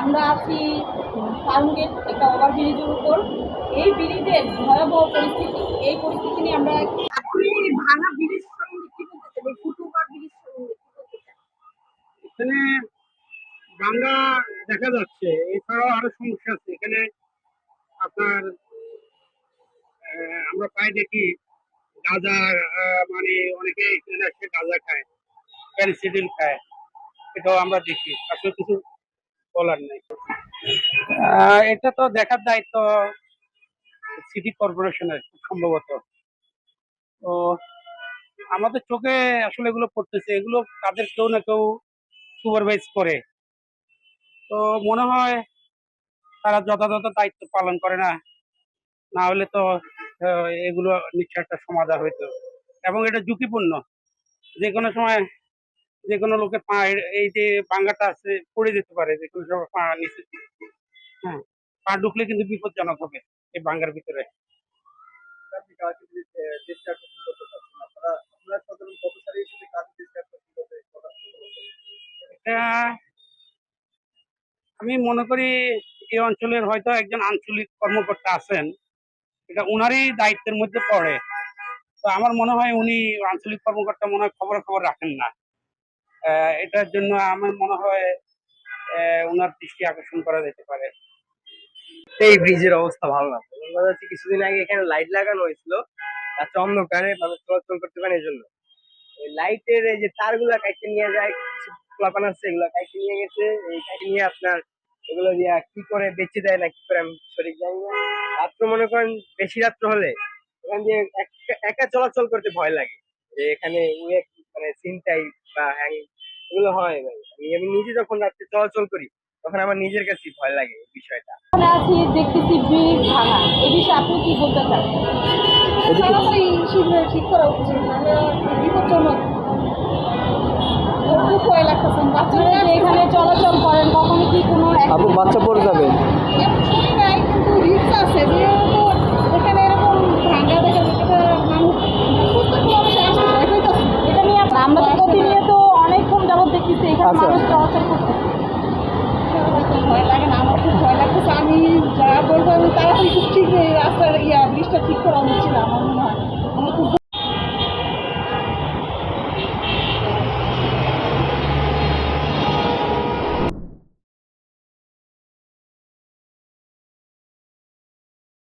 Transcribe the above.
আমরা আছি ফার্মগেট একটা ওভারব্রিজের উপর। এই ব্রিজের ভয়াবহ পরিস্থিতি। এই পরিস্থিতি নিয়ে আমরা ভাঙা ব্রিজ এখানে গঙ্গা দেখা যাচ্ছে। এছাড়াও আরও সমস্যা আছে। এখানে আপনার আহ, আমরা প্রায় দেখি গাঁজা মানে অনেকে এখানে এসে গাঁজা খায় প্যারিসিডিল খায়। এটাও আমরা দেখি। আসলে কিছু বলার নেই। এটা তো দেখার দায়িত্ব সিটি কর্পোরেশনের সম্ভবত। তো আমাদের চোখে আসলে এগুলো পড়তেছে, এগুলো তাদের কেউ না কেউ সুপারভাইজ করে। তো মনে হয় তারা যথাযথ দায়িত্ব পালন করে না না হলে তো এগুলো নিশ্চয় একটা সমাধান হইতো। এবং এটা ঝুঁকিপূর্ণ। যে কোনো সময় যে কোনো লোকের পা এই যে বাঙ্গাটা আছে পড়ে যেতে পারে যে কোনো সময় পা নিচে হ্যাঁ পা ঢুকলে কিন্তু বিপজ্জনক হবে এই বাঙ্গার ভিতরে। আমি মনে করি এই অঞ্চলের হয়তো একজন আঞ্চলিক কর্মকর্তা আছেন এটা উনারই দায়িত্বের মধ্যে পড়ে। তো আমার মনে হয় উনি আঞ্চলিক কর্মকর্তা মনে হয় খবর খবর রাখেন না। এটার জন্য আমার মনে হয় উনার দৃষ্টি আকর্ষণ করা যেতে পারে। এই ব্রিজের অবস্থা ভালো না। যাচ্ছে কিছুদিন আগে এখানে লাইট লাগানো হয়েছিল। রাত্রে অন্ধকারে মানুষ চলাচল করতে পারে এই জন্য লাইটের এই যে তারগুলা কাইটে নিয়ে যায়, কিছু প্লাপান আছে, এগুলো কাইটে নিয়ে গেছে। এই কাইটে নিয়ে আপনার এগুলো দিয়ে কি করে বেঁচে দেয় না, কি করে আমি সঠিক জানি না। রাত্র মনে করেন বেশি রাত্র হলে এখান দিয়ে একা- চলাচল করতে ভয় লাগে। যে এখানে মানে চিন্তাই বা হ্যাং এগুলো হয় ভাই। আমি আমি নিজে যখন রাত্রে চলাচল করি তখন আমার নিজের কাছে ভয় লাগে এই বিষয়টা। আছি দেখতেছি ব্রিজ ভাঙা। এই বিষয়ে আপনি কি বলতে চান? তাড়াতাড়ি শীঘ্র ঠিক করা উচিত নাহলে বিপজ্জনক। ভয় লাগতেছে। বাচ্চারা এখানে চলাচল করেন কখনো কি কোনো বাচ্চা পড়ে যাবে এমন শুনি নাই কিন্তু রিক্স আছে যেহেতু এখানে এরকম ভাঙা দেখা যেতে মানুষ সুস্থ কোনো মানুষের আসতে ভয় পাইতেছে এটা নিয়ে আমরা তো প্রতিনিয়ত অনেকক্ষণ যাবত দেখতেছি এখানে আচ্ছা। মানুষ চলাচল ভয় লাগে না, আমার খুব ভয় লাগতেছে। আমি যা বলব, আমি তাড়াতাড়ি খুব ঠিক রাস্তার ইয়া ব্রিজটা ঠিক করা উচিত আমার মনে হয়। খুব